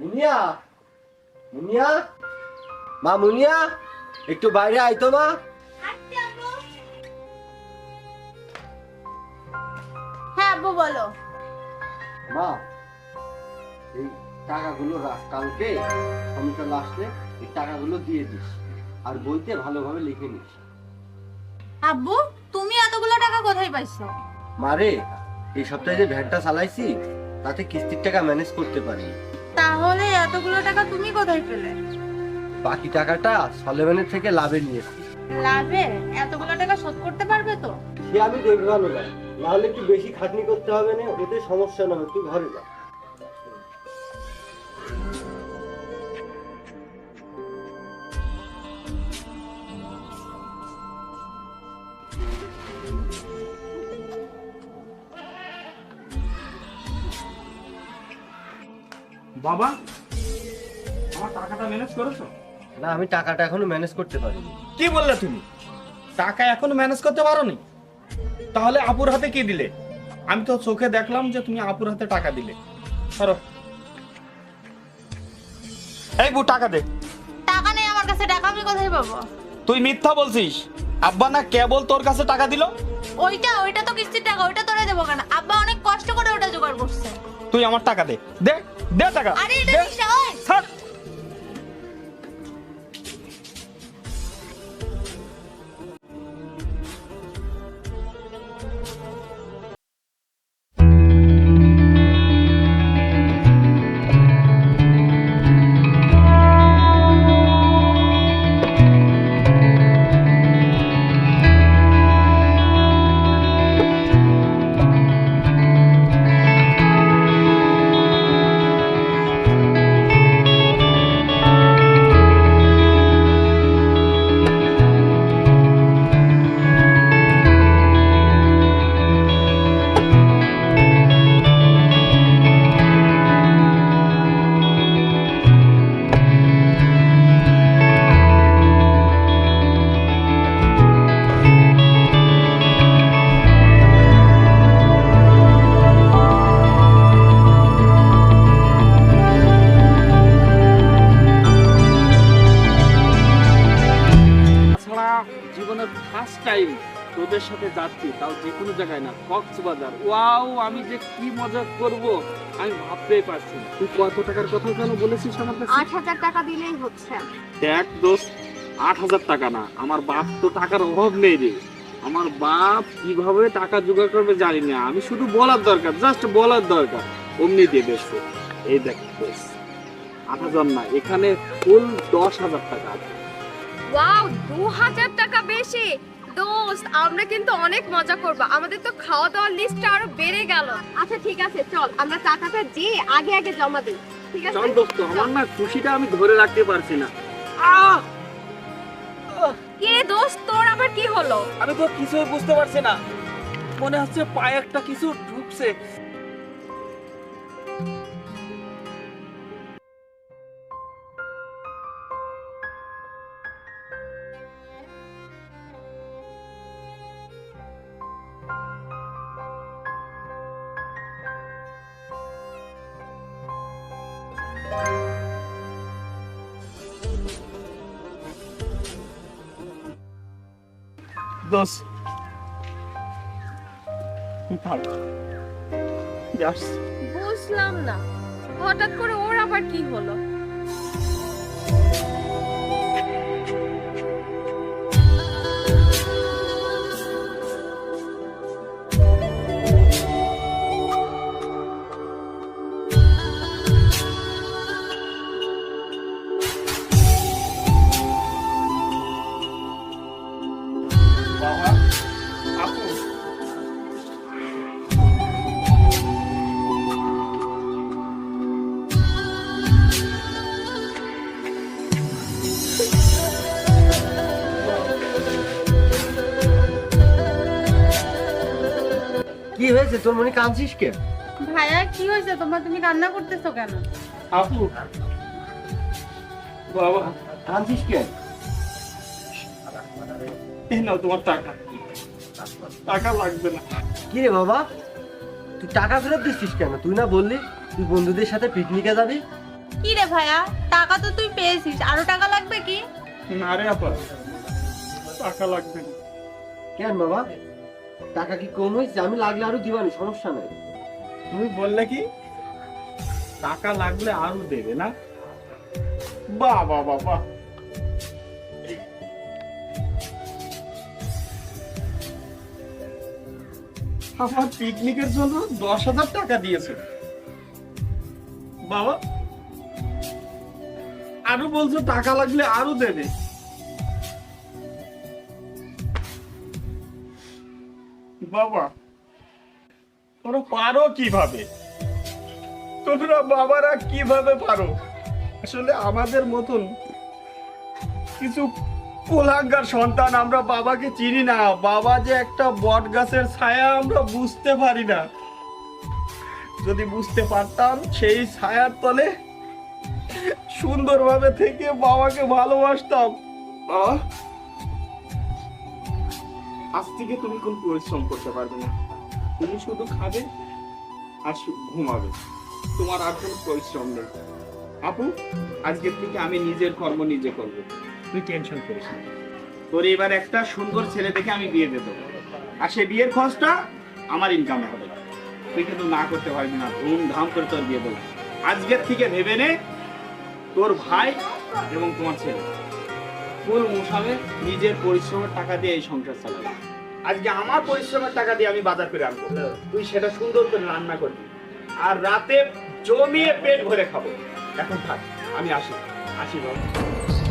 মুনিয়া? মুনিয়া? মা মুনিয়া একটু বাইরে আইতো মা। হ্যাঁ আব্বু বলো। মা এই টাকাগুলো রাখ কালকে সমিতাল আসলে এই টাকাগুলো দিয়ে দিস আর বইতে ভালোভাবে লিখে নিস। আব্বু তুমি এতগুলো টাকা কোথায় পাইছো? মারে এই সপ্তাহে যে ভ্যানটা চালাইছি তাতে কিস্তির টাকা ম্যানেজ করতে পারি তাহলে এতগুলো টাকা তুমি কোথায় পেলে? বাকি টাকাটা সলেমানের থেকে লাভে নিয়েছি লাভে? এতগুলো টাকা শোধ করতে পারবে তো? সে আমি দেখব না। নাহলে একটু বেশি খাটনি করতে হবে না ওতে সমস্যা না তুই ঘরে যা। বাবা আমার টাকাটা ম্যানেজ করেছ? না আমি টাকাটা এখনও ম্যানেজ করতে পারিনি। কি বললে তুমি? টাকা এখনও ম্যানেজ করতে পারোনি? তাহলে আপুর হাতে কি দিলে? আমি তো চোখে দেখলাম যে তুমি আপুর হাতে টাকা দিলে। সরো। এই বউ টাকা দে। টাকা নেই আমার কাছে টাকা আমি কোথায় পাবো? তুই মিথ্যা বলছিস। আব্বা না কেবল তোর কাছে টাকা দিল? ওইটা ওইটা তো কিস্তির টাকা ওইটা তোরা দেবো কেন? আব্বা অনেক কষ্ট করে ওটা জোগাড় করছে। তুই আমার টাকা দে। দে দে টাকা। আরে এটা ছাড়। ফার্স্ট টাইম তোদের সাথে যাচ্ছি তাও যে কোনো জায়গায় না কক্সবাজার। ওয়াও আমি যে কি মজা করব আমি ভাবতেই পারছি না। তুই কত টাকার কথা কেন বলেছিস আমার কাছে? আট হাজার টাকা দিলেই হচ্ছে। দেখ দোস্ত আট হাজার টাকা না আমার বাপ তো টাকার অভাব নেই রে। আমার বাপ কীভাবে টাকা জোগাড় করবে জানি না আমি শুধু বলার দরকার জাস্ট বলার দরকার। অমনি দিয়ে দেশে এই দেখ আট হাজার না এখানে ফুল দশ হাজার টাকা আছে। ওয়াও দু হাজার টাকা বেশি। দোস্ত আমরা কিন্তু অনেক মজা করব। আমাদের তো খাওয়া দাওয়ার লিস্টটা আরও বেড়ে গেল। আচ্ছা ঠিক আছে চল আমরা টাকাটা যে আগে আগে জমা দিই। ঠিক আছে? চল দোস্ত আমার না খুশিটা আমি ধরে রাখতে পারছি না। আহ! কে দোস্ত তোর আবার কি হলো? আমি তো কিছুই বুঝতে পারছি না। মনে হচ্ছে পায়ে একটা কিছু ঢুকছে। দোষ থাক বুঝলাম না। হঠাৎ করে ওর আবার কি হলো? বাবা আপু কি হয়েছে? তোর মনে কাঁদছিস কে ভাইয়া কি হয়েছে? তোমার তুমি কান্না করতেছো কেন? আপু বাবা কাঁদছিস কে এই নাও তোমার টাকা। টাকা লাগবে না। কি রে বাবা? তুই টাকা ফেরত দিচ্ছিস কেন? তুই না বললি তুই বন্ধুদের সাথে পিকনিকে যাবি? কি রে ভাইয়া? টাকা তো তুই পেয়েছিস। আরও টাকা লাগবে কি? না রে আপা টাকা লাগবে না। কেন বাবা? টাকা কি কম হয়েছে? আমি লাগলে আরও দিবানি সমস্যা নাই। তুমি বললে কি? টাকা লাগলে আরও দেবে না? বাহ বাহ বাহ। আমার পিকনিকের জন্য দশ হাজার টাকা দিয়েছে। বাবা, আরও বলছো টাকা লাগলে আরও দেবে। বাবা, তোমরা পারো কীভাবে? তোমরা বাবারা কীভাবে পারো? আসলে আমাদের মতন কিছু কোলাঙ্গার সন্তান, আমরা বাবাকে চিনি না। বাবা যে একটা বট গাছের ছায়া, আমরা বুঝতে পারি না। যদি বুঝতে পারতাম, সেই ছায়ার তলে সুন্দরভাবে থেকে বাবাকে ভালোবাসতাম। বাবা, আজ থেকে তুমি কোন পরিশ্রম করতে পারবে না। তুমি শুধু খাবে আর ঘুমাবে। তোমার আর কোনো পরিশ্রম নেই। আপু, আজকের থেকে আমি নিজের কর্ম নিজে করব। তুই টেনশন করিস না। তোর এবার একটা সুন্দর ছেলে দেখে আমি বিয়ে দেবো। আর সে বিয়ের খরচটা আমার ইনকামে হবে। তুই কিন্তু না করতে পারবি না। ধুমধাম করে তোর বিয়ে দেবো। আজকের থেকে ভেবে নে, তোর ভাই এবং তোমার ছেলে ফুল মুসামে নিজের পরিশ্রমের টাকা দিয়ে এই সংসার চালাবে। আজকে আমার পরিশ্রমের টাকা দিয়ে আমি বাজার করে আনব। তুই সেটা সুন্দর করে রান্না করবি। আর রাতে জমিয়ে পেট ভরে খাব। এখন থাক, আমি আসি। আসি, বাবা।